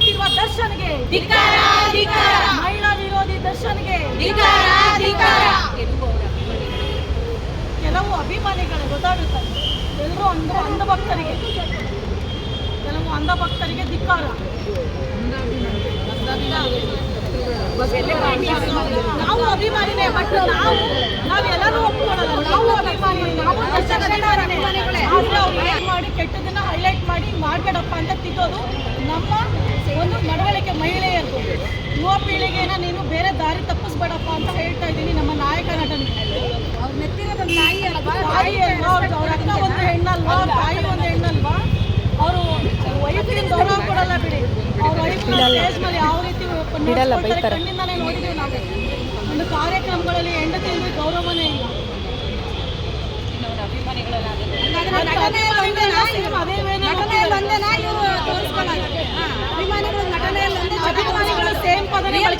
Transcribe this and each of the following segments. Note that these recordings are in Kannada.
ದರ್ಶನ್ಗೆ. ಧಿಕ್ಕಾರ ಧಿಕ್ಕಾರ. ಮಹಿಳಾ ವಿರೋಧಿ ದರ್ಶನ್ಗೆ. ಧಿಕ್ಕಾರ ಧಿಕ್ಕಾರ. ಕೆಲವು ಅಭಿಮಾನಿಗಳು ಗೊತ್ತಾಗುತ್ತದೆ ಎಲ್ಲರೂ ಅಂಧ ಅಂಧ ಭಕ್ತರಿಗೆ ಕೆಲವು ಅಂಧ ಭಕ್ತರಿಗೆ ಧಿಕ್ಕಾರ. ನಾವು ಅಭಿಮಾನಿನೇ ಬಟ್ ನಾವು ನಾವೆಲ್ಲರೂ ಒಪ್ಕೊಳ್ಳಲ್ಲ. ನಾವು ಅಭಿಮಾನಿ ನಾವು ಮಾಡಿ ಕೆಟ್ಟದನ್ನ ಮಾಡಿ ಮಾಡಬೇಡಪ್ಪ ಅಂತ ತಿದ್ದೋದು ನಮ್ಮ ಒಂದು ನಡವಳಿಕೆ ಮಹಿಳೆಯರದು. ಯುವ ಪೀಳಿಗೆನ ನೀನು ಬೇರೆ ದಾರಿ ತಪ್ಪಿಸ್ಬೇಡಪ್ಪ ಅಂತ ಹೇಳ್ತಾ ಇದ್ದೀನಿ ನಮ್ಮ ನಾಯಕ ನಟನಿಗೆ ತಾಯಿ ಅಲ್ವಾ? ಅವ್ರ ಅವ್ರ ಅಕ್ಕ ಒಂದು ಹೆಣ್ಣಲ್ವಾ? ಅವ್ರ ತಾಯಿ ಒಂದು ಹೆಣ್ಣಲ್ವಾ? ಅವರು ವೈಫಿಗೆ ಗೌರವ ಕೊಡಲ್ಲ ಬಿಡಿ. ಅವ್ರ ವೈಫ್ ಮೇಲೆ ಯಾವ ರೀತಿ ಕಣ್ಣಿಂದಾನೇ ನೋಡಿದ್ದೀವಿ ನಾವು. ಒಂದು ಕಾರ್ಯಕ್ರಮಗಳಲ್ಲಿ ಹೆಂಡತಿ ಅಂದ್ರೆ ಗೌರವನೇ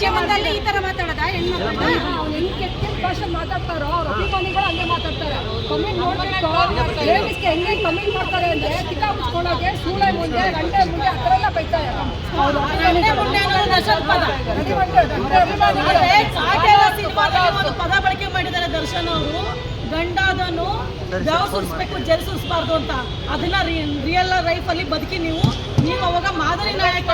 ಮಾಡ್ತಾರೆ ಈ ತರ ಮಾತಾಡೋದ ಹೆಣ್ಮಕ್ಳನ್ನ ಹೆಂಗ್ ಕೆಟ್ಟ ಕೆಟ್ಟ ಭಾಷೆ ಮಾತಾಡ್ತಾರೋ ಅವ್ರ ಅಭಿಮಾನಿಗಳು ಹಂಗೆ ಮಾತಾಡ್ತಾರೆ. ಕಮೆಂಟ್ ನೋಡ್ಬೇಕು. ಲೇಡೀಸ್ಗೆ ಹೆಂಗೆ ಕಮೆಂಟ್ ಮಾಡ್ತಾರೆ ಅಂದ್ರೆ ಟಿಕ ಮುಚ್ಕೊಳ್ಳೋಕೆ ಸೂಳೆ ಮುಂದೆ ಗಂಟೆ ಮುಂದೆ ಆ ಥರ ಎಲ್ಲ ಬೈತಾರೆ ಪದ ಬಳಕೆ ಮಾಡಿದ್ದಾರೆ ದರ್ಶನ್ ಅವರು. ಗಂಡಾದನು ಯಾವ ಸುರಿಸ್ಬೇಕು ಜಲ್ ಸುಸ್ಬಾರ್ದು ಅಂತ. ಅದನ್ನ ರಿಯಲ್ ಲೈಫ್ ಅಲ್ಲಿ ಬದುಕಿ ನೀವು ನೀವು ಅವಾಗ ಮಾದರಿ ನಾಯಕ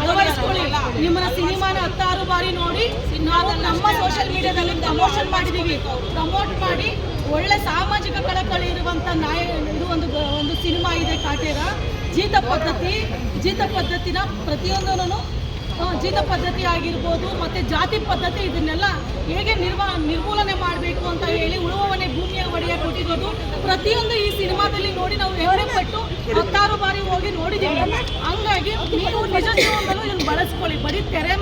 ಅಳವಡಿಸ್ಕೊಳ್ಳಿ ನಿಮ್ಮನ್ನ ಸಿನಿಮಾನ ಹತ್ತಾರು ಬಾರಿ ನೋಡಿ ನಾವು ನಮ್ಮ ಸೋಷಿಯಲ್ ಮೀಡಿಯಾದಲ್ಲಿ ಪ್ರಮೋಷನ್ ಮಾಡಿದೀವಿ. ಪ್ರಮೋಟ್ ಮಾಡಿ ಒಳ್ಳೆ ಸಾಮಾಜಿಕ ಕಳಕಳಿ ಇರುವಂತ ನಾಯ ಇದು ಒಂದು ಒಂದು ಸಿನಿಮಾ ಇದೆ ಕಾಟೇರ. ಜೀತ ಪದ್ಧತಿ ಜೀತ ಪದ್ಧತಿನ ಪ್ರತಿಯೊಂದನ್ನು ಆ, ಜೀತ ಪದ್ಧತಿ ಆಗಿರ್ಬೋದು ಮತ್ತೆ ಜಾತಿ ಪದ್ಧತಿ ಇದನ್ನೆಲ್ಲ ಹೇಗೆ ನಿರ್ವ ನಿರ್ಮೂಲನೆ ಮಾಡಬೇಕು ಅಂತ ಪ್ರತಿಯೊಂದು ಈ ಸಿನಿಮಾದಲ್ಲಿ ನೋಡಿ ನಾವು ಹೆಮ್ಮೆ ಪಟ್ಟು ಹತ್ತಾರು ಬಾರಿ ಹೋಗಿ ನೋಡಿದ್ದೀವಿ ಹಂಗಾಗಿ ನೀವು ನಿಜ ಜೀವನದಲ್ಲೂ ಇದನ್ನು ಬಳಸ್ಕೊಳ್ಳಿ. ಬರೀ ತೆರೆ